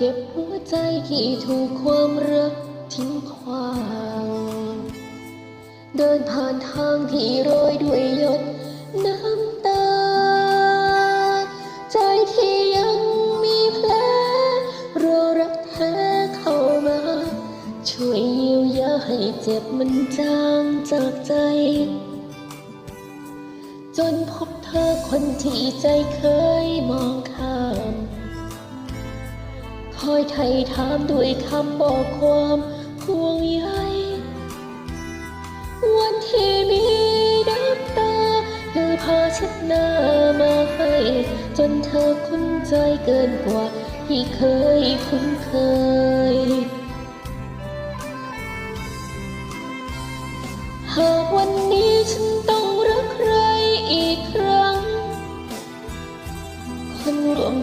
เก็บหัวใจที่ถูกความรักทิ้งขวาง เดินผ่านทางที่โรยด้วยหยดน้ำตา ใจที่ยังมีแผลรอรักแท้เข้ามา ช่วยเยียวยาให้เจ็บมันจางจากใจ จนพบเธอคนที่ใจเคยมองข้าม คอยไถ่ถามด้วยคำบอกความห่วงใยวันที่มีน้ำตาเธอพาช็ดหน้ามาให้ จนเธอคุ้นใจเกินกว่าที่เคยคุ้นเคยหาก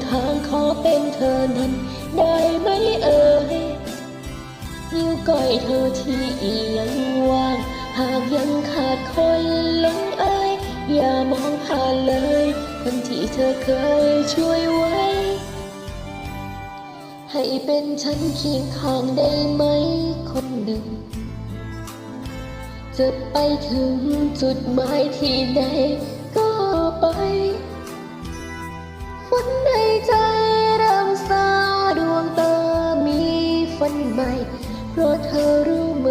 ทางขอเป็นเธอนั้น ได้ไหมเอ่ยนิ้วก้อยเธอที่ยังว่าง หากยังขาดคนหลงเอ่ยอย่ามองผ่านเลย คนที่เธอเคยช่วยไว้ ให้เป็นฉันเคียงข้างได้ไหมคนหนึ่งจะไปถึงจุดหมายที่ใด เพราะเธอรู้ไหม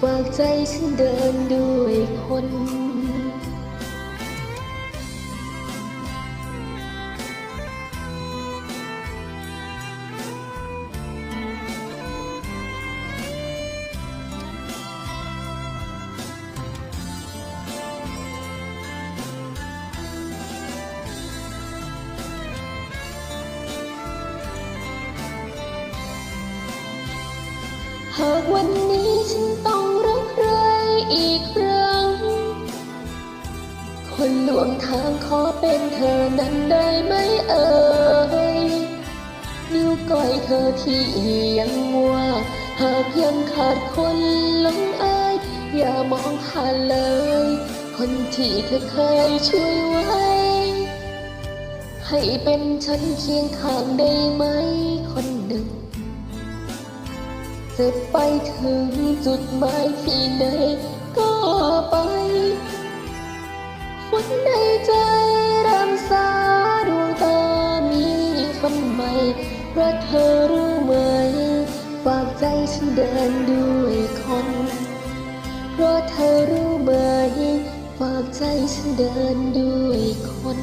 ฝากใจฉันเดินด้วยคน หากวันนี้ฉันต้องรักใครอีกครั้ง คนลวงทางขอเป็นเธอนั้นได้ไหมเอ่ยนิ้วก้อยเธอที่ยังว่าหากยังขาดคนลงเอ่ยอย่ามองผ่านเลย คนที่เธอเคยช่วยไว้ ให้เป็นฉันเคียงข้างได้ไหมคนหนึ่ง จะไปถึงจุดหมายที่ไหนก็ไปฝันในใจรำสาดวงตามีฝันใหม่เพราะเธอรู้ไหม ฝากใจฉันเดินด้วยคน เพราะเธอรู้ไหม ฝากใจฉันเดินด้วยคน